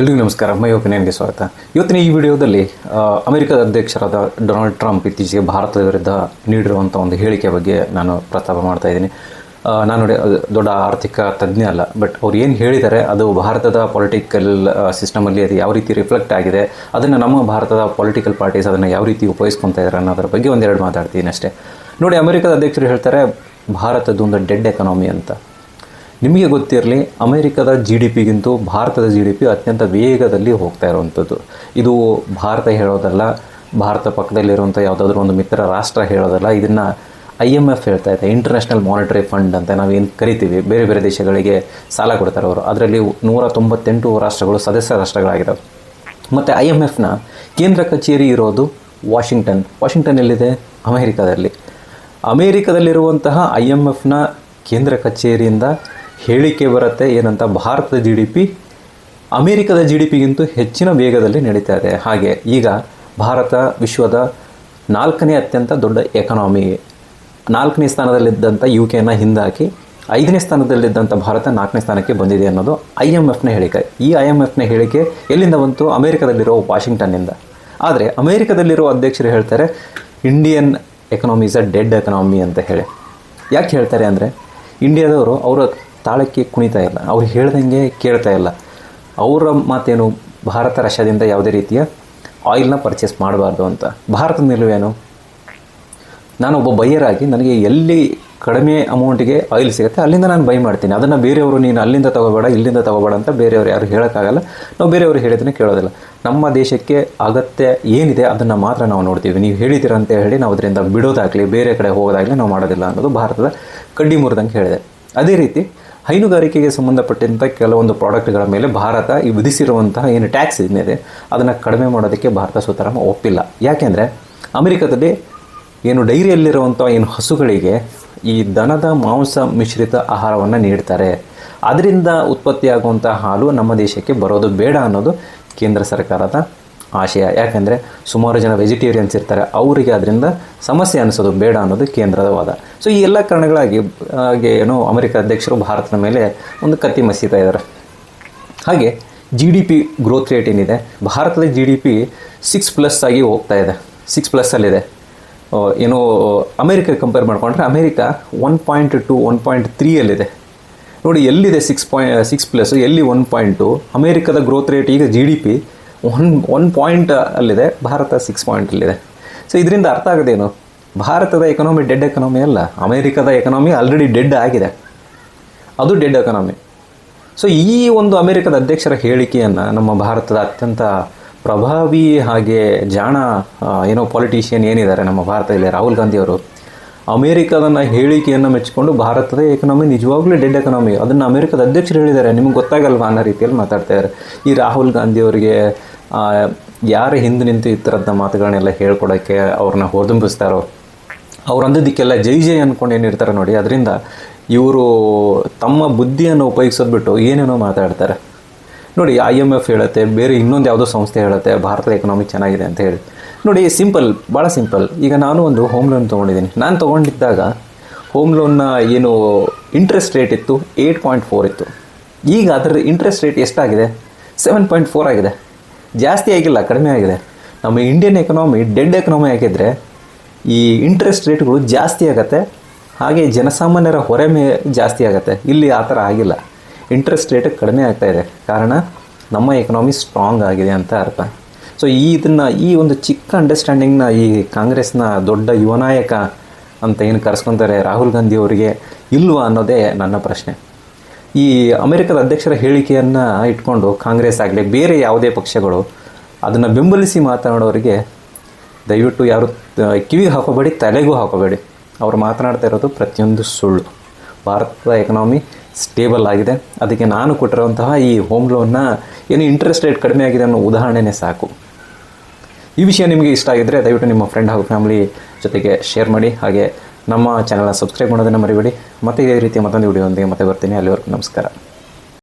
ಎಲ್ರಿಗೂ ನಮಸ್ಕಾರ. ಮೈ ಒಪಿನಿಯನ್ಗೆ ಸ್ವಾಗತ. ಇವತ್ತಿನ ಈ ವಿಡಿಯೋದಲ್ಲಿ ಅಮೆರಿಕದ ಅಧ್ಯಕ್ಷರಾದ ಡೊನಾಲ್ಡ್ ಟ್ರಂಪ್ ಇತ್ತೀಚೆಗೆ ಭಾರತದ ವಿರುದ್ಧ ನೀಡಿರುವಂಥ ಒಂದು ಹೇಳಿಕೆ ಬಗ್ಗೆ ನಾನು ಪ್ರಸ್ತಾಪ ಮಾಡ್ತಾ ಇದ್ದೀನಿ. ನಾನು ದೊಡ್ಡ ಆರ್ಥಿಕ ತಜ್ಞ ಅಲ್ಲ, ಬಟ್ ಅವ್ರು ಏನು ಹೇಳಿದ್ದಾರೆ, ಅದು ಭಾರತದ ಪೊಲಿಟಿಕಲ್ ಸಿಸ್ಟಮಲ್ಲಿ ಅದು ಯಾವ ರೀತಿ ರಿಫ್ಲೆಕ್ಟ್ ಆಗಿದೆ, ಅದನ್ನು ನಮ್ಮ ಭಾರತದ ಪೊಲಿಟಿಕಲ್ ಪಾರ್ಟೀಸ್ ಅದನ್ನು ಯಾವ ರೀತಿ ಉಪಯೋಗಿಸ್ಕೊತಾ ಇದ್ದಾರೆ ಅನ್ನೋದ್ರ ಬಗ್ಗೆ ಒಂದೆರಡು ಮಾತಾಡ್ತೀನಿ ಅಷ್ಟೇ. ನೋಡಿ, ಅಮೆರಿಕದ ಅಧ್ಯಕ್ಷರು ಹೇಳ್ತಾರೆ, ಭಾರತದ್ದು ಒಂದು ಡೆಡ್ ಎಕನಾಮಿ ಅಂತ. ನಿಮಗೆ ಗೊತ್ತಿರಲಿ, ಅಮೇರಿಕದ ಜಿ ಡಿ ಪಿಗಿಂತೂ ಭಾರತದ ಜಿ ಡಿ ಪಿ ಅತ್ಯಂತ ವೇಗದಲ್ಲಿ ಹೋಗ್ತಾ ಇರುವಂಥದ್ದು. ಇದು ಭಾರತ ಹೇಳೋದಲ್ಲ, ಭಾರತ ಪಕ್ಕದಲ್ಲಿರುವಂಥ ಯಾವುದಾದ್ರೂ ಒಂದು ಮಿತ್ರ ರಾಷ್ಟ್ರ ಹೇಳೋದಲ್ಲ, ಇದನ್ನು ಐ ಎಂ ಎಫ್ ಹೇಳ್ತಾ ಇದೆ ಇಂಟರ್ನ್ಯಾಷನಲ್ ಮಾನಿಟರಿ ಫಂಡ್ ಅಂತ ನಾವೇನು ಕರಿತೀವಿ, ಬೇರೆ ಬೇರೆ ದೇಶಗಳಿಗೆ ಸಾಲ ಕೊಡ್ತಾರೆ ಅವರು. ಅದರಲ್ಲಿ ನೂರ ತೊಂಬತ್ತೆಂಟು ರಾಷ್ಟ್ರಗಳು ಸದಸ್ಯ ರಾಷ್ಟ್ರಗಳಾಗಿದ್ದಾವೆ ಮತ್ತು ಐ ಎಂ ಎಫ್ನ ಕೇಂದ್ರ ಕಚೇರಿ ಇರೋದು ವಾಷಿಂಗ್ಟನ್. ವಾಷಿಂಗ್ಟನ್ ಎಲ್ಲಿದೆ? ಅಮೆರಿಕದಲ್ಲಿ. ಅಮೇರಿಕದಲ್ಲಿರುವಂತಹ ಐ ಎಂ ಎಫ್ನ ಕೇಂದ್ರ ಕಚೇರಿಯಿಂದ ಹೇಳಿಕೆ ಬರುತ್ತೆ, ಏನಂತ ಭಾರತದ ಜಿ ಡಿ ಪಿ ಅಮೇರಿಕದ ಜಿ ಡಿ ಪಿಗಿಂತೂ ಹೆಚ್ಚಿನ ವೇಗದಲ್ಲಿ ನಡೀತಾ ಇದೆ. ಹಾಗೆ ಈಗ ಭಾರತ ವಿಶ್ವದ ನಾಲ್ಕನೇ ಅತ್ಯಂತ ದೊಡ್ಡ ಎಕನಾಮಿ ನಾಲ್ಕನೇ ಸ್ಥಾನದಲ್ಲಿದ್ದಂಥ ಯು ಕೆನ ಹಿಂದಾಕಿ ಐದನೇ ಸ್ಥಾನದಲ್ಲಿದ್ದಂಥ ಭಾರತ ನಾಲ್ಕನೇ ಸ್ಥಾನಕ್ಕೆ ಬಂದಿದೆ ಅನ್ನೋದು ಐ ಎಂ ಎಫ್ನ ಹೇಳಿಕೆ. ಈ ಐ ಎಂ ಎಫ್ನ ಹೇಳಿಕೆ ಎಲ್ಲಿಂದ ಬಂತು? ಅಮೇರಿಕದಲ್ಲಿರೋ ವಾಷಿಂಗ್ಟನ್ನಿಂದ. ಆದರೆ ಅಮೇರಿಕದಲ್ಲಿರೋ ಅಧ್ಯಕ್ಷರು ಹೇಳ್ತಾರೆ, Indian economy is a dead economy ಅಂತ ಹೇಳಿ. ಯಾಕೆ ಹೇಳ್ತಾರೆ ಅಂದರೆ, ಇಂಡಿಯಾದವರು ಅವರ ತಾಳಕ್ಕೆ ಕುಣಿತಾ ಇಲ್ಲ. ಅವ್ರು ಹೇಳ್ದಂಗೆ ಕೇಳ್ತಾ ಇಲ್ಲ. ಅವರ ಮಾತೇನು ಭಾರತ, ರಷ್ಯಾದಿಂದ ಯಾವುದೇ ರೀತಿಯ ಆಯಿಲ್ನ ಪರ್ಚೇಸ್ ಮಾಡಬಾರ್ದು ಅಂತ. ಭಾರತದ ನಿಲುವೇನು ನಾನು ಒಬ್ಬ ಆಗಿ ನನಗೆ ಎಲ್ಲಿ ಕಡಿಮೆ ಅಮೌಂಟಿಗೆ ಆಯಿಲ್ ಸಿಗುತ್ತೆ ಅಲ್ಲಿಂದ ನಾನು ಬೈ ಮಾಡ್ತೀನಿ. ಅದನ್ನು ಬೇರೆಯವರು ನೀನು ಅಲ್ಲಿಂದ ತಗೋಬೇಡ, ಇಲ್ಲಿಂದ ತಗೋಬೇಡ ಅಂತ ಬೇರೆಯವರು ಯಾರು ಹೇಳೋಕ್ಕಾಗಲ್ಲ. ನಾವು ಬೇರೆಯವರು ಹೇಳಿದ್ರೆ ಕೇಳೋದಿಲ್ಲ. ನಮ್ಮ ದೇಶಕ್ಕೆ ಅಗತ್ಯ ಏನಿದೆ ಅದನ್ನು ಮಾತ್ರ ನಾವು ನೋಡ್ತೀವಿ. ನೀವು ಹೇಳಿದ್ದೀರ ಅಂತ ಹೇಳಿ ನಾವು ಅದರಿಂದ ಬಿಡೋದಾಗಲಿ, ಬೇರೆ ಕಡೆ ಹೋಗೋದಾಗಲಿ ನಾವು ಮಾಡೋದಿಲ್ಲ ಅನ್ನೋದು ಭಾರತದ ಕಡ್ಡಿ ಮುರಿದಂಗೆ ಹೇಳಿದೆ. ಅದೇ ರೀತಿ ಹೈನುಗಾರಿಕೆಗೆ ಸಂಬಂಧಪಟ್ಟಂಥ ಕೆಲವೊಂದು ಪ್ರಾಡಕ್ಟ್ಗಳ ಮೇಲೆ ಭಾರತ ಈ ವಿಧಿಸಿರುವಂತಹ ಏನು ಟ್ಯಾಕ್ಸ್ ಏನಿದೆ ಅದನ್ನು ಕಡಿಮೆ ಮಾಡೋದಕ್ಕೆ ಭಾರತ ಸುತರಾಮ ಒಪ್ಪಿಲ್ಲ. ಯಾಕೆಂದರೆ ಅಮೆರಿಕದಲ್ಲಿ ಏನು ಡೈರಿಯಲ್ಲಿರುವಂಥ ಏನು ಹಸುಗಳಿಗೆ ಈ ದನದ ಮಾಂಸ ಮಿಶ್ರಿತ ಆಹಾರವನ್ನು ನೀಡ್ತಾರೆ. ಅದರಿಂದ ಉತ್ಪತ್ತಿಯಾಗುವಂಥ ಹಾಲು ನಮ್ಮ ದೇಶಕ್ಕೆ ಬರೋದು ಬೇಡ ಅನ್ನೋದು ಕೇಂದ್ರ ಸರ್ಕಾರದ ಆಶಯ. ಯಾಕೆಂದರೆ ಸುಮಾರು ಜನ ವೆಜಿಟೇರಿಯನ್ಸ್ ಇರ್ತಾರೆ, ಅವರಿಗೆ ಅದರಿಂದ ಸಮಸ್ಯೆ ಅನಿಸೋದು ಬೇಡ ಅನ್ನೋದು ಕೇಂದ್ರದ ವಾದ. ಸೊ ಈ ಎಲ್ಲ ಕಾರಣಗಳಾಗಿ, ಹಾಗೆ ಏನೋ ಅಮೆರಿಕ ಅಧ್ಯಕ್ಷರು ಭಾರತದ ಮೇಲೆ ಒಂದು ಕತ್ತಿ ಮಸೀತಾ ಇದ್ದಾರೆ. ಹಾಗೆ G D P growth rate ಏನಿದೆ? ಭಾರತದ G D P six plus ಆಗಿ ಹೋಗ್ತಾ ಇದೆ. ಸಿಕ್ಸ್ ಪ್ಲಸ್ಸಲ್ಲಿದೆ ಏನೋ ಅಮೇರಿಕ ಕಂಪೇರ್ ಮಾಡಿಕೊಂಡ್ರೆ America one point two one point ತ್ರೀಯಲ್ಲಿದೆ ನೋಡಿ, ಎಲ್ಲಿದೆ ಸಿಕ್ಸ್ ಪಾಯಿಂಟ್ ಸಿಕ್ಸ್ ಪ್ಲಸ್ ಎಲ್ಲಿ ಒನ್ ಪಾಯಿಂಟು ಅಮೇರಿಕದ ಗ್ರೋತ್ ರೇಟ್ ಈಗ G D P one one point ಅಲ್ಲಿದೆ, ಭಾರತ ಸಿಕ್ಸ್ ಪಾಯಿಂಟಲ್ಲಿದೆ ಸೊ ಇದರಿಂದ ಅರ್ಥ ಆಗೋದೇನು ಭಾರತದ ಎಕನಾಮಿ ಡೆಡ್ ಎಕನಾಮಿ ಅಲ್ಲ. ಅಮೇರಿಕದ ಎಕನಾಮಿ ಆಲ್ರೆಡಿ ಡೆಡ್ ಆಗಿದೆ. ಅದು ಡೆಡ್ ಎಕನಾಮಿ ಸೊ ಈ ಒಂದು ಅಮೆರಿಕದ ಅಧ್ಯಕ್ಷರ ಹೇಳಿಕೆಯನ್ನು ನಮ್ಮ ಭಾರತದ ಅತ್ಯಂತ ಪ್ರಭಾವಿ ಹಾಗೆ ಜಾಣ ಏನೋ ಪಾಲಿಟಿಷಿಯನ್ ಏನಿದ್ದಾರೆ ನಮ್ಮ ಭಾರತದಲ್ಲಿ, ರಾಹುಲ್ ಗಾಂಧಿ ಅವರು. ಅಮೇರಿಕದನ್ನ ಹೇಳಿಕೆಯನ್ನು ಮೆಚ್ಚಿಕೊಂಡು ಭಾರತದ ಎಕನಾಮಿ ನಿಜವಾಗ್ಲೂ ಡೆಡ್ ಎಕನಾಮಿ ಅದನ್ನು ಅಮೆರಿಕದ ಅಧ್ಯಕ್ಷರು ಹೇಳಿದ್ದಾರೆ. ನಿಮಗೆ ಗೊತ್ತಾಗಲ್ವಾ ಅನ್ನೋ ರೀತಿಯಲ್ಲಿ ಮಾತಾಡ್ತಾ ಇದ್ದಾರೆ. ಈ ರಾಹುಲ್ ಗಾಂಧಿ ಅವರಿಗೆ ಯಾರು ಹಿಂದೆ ನಿಂತು ಈ ಥರದ ಮಾತುಗಳನ್ನೆಲ್ಲ ಹೇಳ್ಕೊಡೋಕ್ಕೆ ಅವ್ರನ್ನ ಹೊರದುಂಬಿಸ್ತಾರೋ, ಅವ್ರು ಅಂದಿದ್ದಕ್ಕೆಲ್ಲ ಜೈ ಜೈ ಅಂದ್ಕೊಂಡು ಏನಿರ್ತಾರೆ ನೋಡಿ, ಅದರಿಂದ ಇವರು ತಮ್ಮ ಬುದ್ಧಿಯನ್ನು ಉಪಯೋಗಿಸೋದು ಬಿಟ್ಟು ಏನೇನೋ ಮಾತಾಡ್ತಾರೆ. ನೋಡಿ, ಐ ಎಂ ಎಫ್ ಹೇಳುತ್ತೆ, ಬೇರೆ ಇನ್ನೊಂದು ಯಾವುದೋ ಸಂಸ್ಥೆ ಹೇಳುತ್ತೆ, ಭಾರತದ ಎಕನಾಮಿ ಚೆನ್ನಾಗಿದೆ ಅಂತ ಹೇಳಿ. ನೋಡಿ ಸಿಂಪಲ್ ಭಾಳ ಸಿಂಪಲ್ ಈಗ ನಾನು ಒಂದು ಹೋಮ್ ಲೋನ್ ತೊಗೊಂಡಿದ್ದೀನಿ. ನಾನು ತೊಗೊಂಡಿದ್ದಾಗ ಹೋಮ್ ಲೋನ್ನ ಏನು ಇಂಟ್ರೆಸ್ಟ್ ರೇಟ್ ಇತ್ತು ಏಯ್ಟ್ ಪಾಯಿಂಟ್ ಫೋರ್ ಇತ್ತು. ಈಗ ಅದರ ಇಂಟ್ರೆಸ್ಟ್ ರೇಟ್ ಎಷ್ಟಾಗಿದೆ? ಸೆವೆನ್ ಪಾಯಿಂಟ್ ಫೋರ್ ಆಗಿದೆ. ಜಾಸ್ತಿ ಆಗಿಲ್ಲ, ಕಡಿಮೆ ಆಗಿದೆ. ನಮ್ಮ ಇಂಡಿಯನ್ ಎಕನಾಮಿ ಡೆಡ್ ಎಕನಾಮಿ ಆಗಿದ್ದರೆ ಈ ಇಂಟ್ರೆಸ್ಟ್ ರೇಟ್ಗಳು ಜಾಸ್ತಿ ಆಗುತ್ತೆ. ಹಾಗೆ ಜನಸಾಮಾನ್ಯರ ಹೊರೆ ಮೇ ಜಾಸ್ತಿ ಆಗುತ್ತೆ. ಇಲ್ಲಿ ಆ ಥರ ಆಗಿಲ್ಲ. ಇಂಟ್ರೆಸ್ಟ್ ರೇಟ್ ಕಡಿಮೆ ಇದೆ. ಕಾರಣ ನಮ್ಮ ಎಕನಾಮಿ ಸ್ಟ್ರಾಂಗ್ ಆಗಿದೆ ಅಂತ ಅರ್ಥ. ಸೊ ಈ ಇದನ್ನು, ಈ ಒಂದು ಚಿಕ್ಕ ಅಂಡರ್ಸ್ಟ್ಯಾಂಡಿಂಗ್ನ ಈ ಕಾಂಗ್ರೆಸ್ನ ದೊಡ್ಡ ಯುವ ನಾಯಕ ಅಂತ ಏನು ಕರೆಸ್ಕೊತಾರೆ ರಾಹುಲ್ ಗಾಂಧಿ ಅವರಿಗೆ ಇಲ್ವಾ ಅನ್ನೋದೇ ನನ್ನ ಪ್ರಶ್ನೆ. ಈ ಅಮೆರಿಕದ ಅಧ್ಯಕ್ಷರ ಹೇಳಿಕೆಯನ್ನು ಇಟ್ಕೊಂಡು ಕಾಂಗ್ರೆಸ್ ಆಗಲಿ, ಬೇರೆ ಯಾವುದೇ ಪಕ್ಷಗಳು ಅದನ್ನು ಬೆಂಬಲಿಸಿ ಮಾತನಾಡೋರಿಗೆ ದಯವಿಟ್ಟು ಯಾರು, ಕಿವಿ ಹಾಕೋಬೇಡಿ, ತಲೆಗೂ ಹಾಕೋಬೇಡಿ. ಅವ್ರು ಮಾತನಾಡ್ತಾ ಇರೋದು ಪ್ರತಿಯೊಂದು ಸುಳ್ಳು. ಭಾರತದ ಎಕನಾಮಿ ಸ್ಟೇಬಲ್ ಆಗಿದೆ. ಅದಕ್ಕೆ ನಾನು ಕೊಟ್ಟಿರುವಂತಹ ಈ ಹೋಮ್ ಲೋನ್ನ ಏನು ಇಂಟ್ರೆಸ್ಟ್ ರೇಟ್ ಕಡಿಮೆ ಆಗಿದೆ ಅನ್ನೋ ಉದಾಹರಣೆನೇ ಸಾಕು. ಈ ವಿಷಯ ನಿಮಗೆ ಇಷ್ಟ ಆಗಿದ್ದರೆ ದಯವಿಟ್ಟು ನಿಮ್ಮ ಫ್ರೆಂಡ್ ಹಾಗೂ ಫ್ಯಾಮಿಲಿ ಜೊತೆಗೆ ಶೇರ್ ಮಾಡಿ. ಹಾಗೆ ನಮ್ಮ ಚಾನಲ್ನ ಸಬ್ಸ್ಕ್ರೈಬ್ ಮಾಡೋದನ್ನು ಮರಿಬೇಡಿ. ಮತ್ತೆ ಇದೇ ರೀತಿ ಮತ್ತೊಂದು ವಿಡಿಯೋದೊಂದಿಗೆ ಮತ್ತೆ ಬರ್ತೀನಿ. ಅಲ್ಲಿವರೆಗೂ ನಮಸ್ಕಾರ.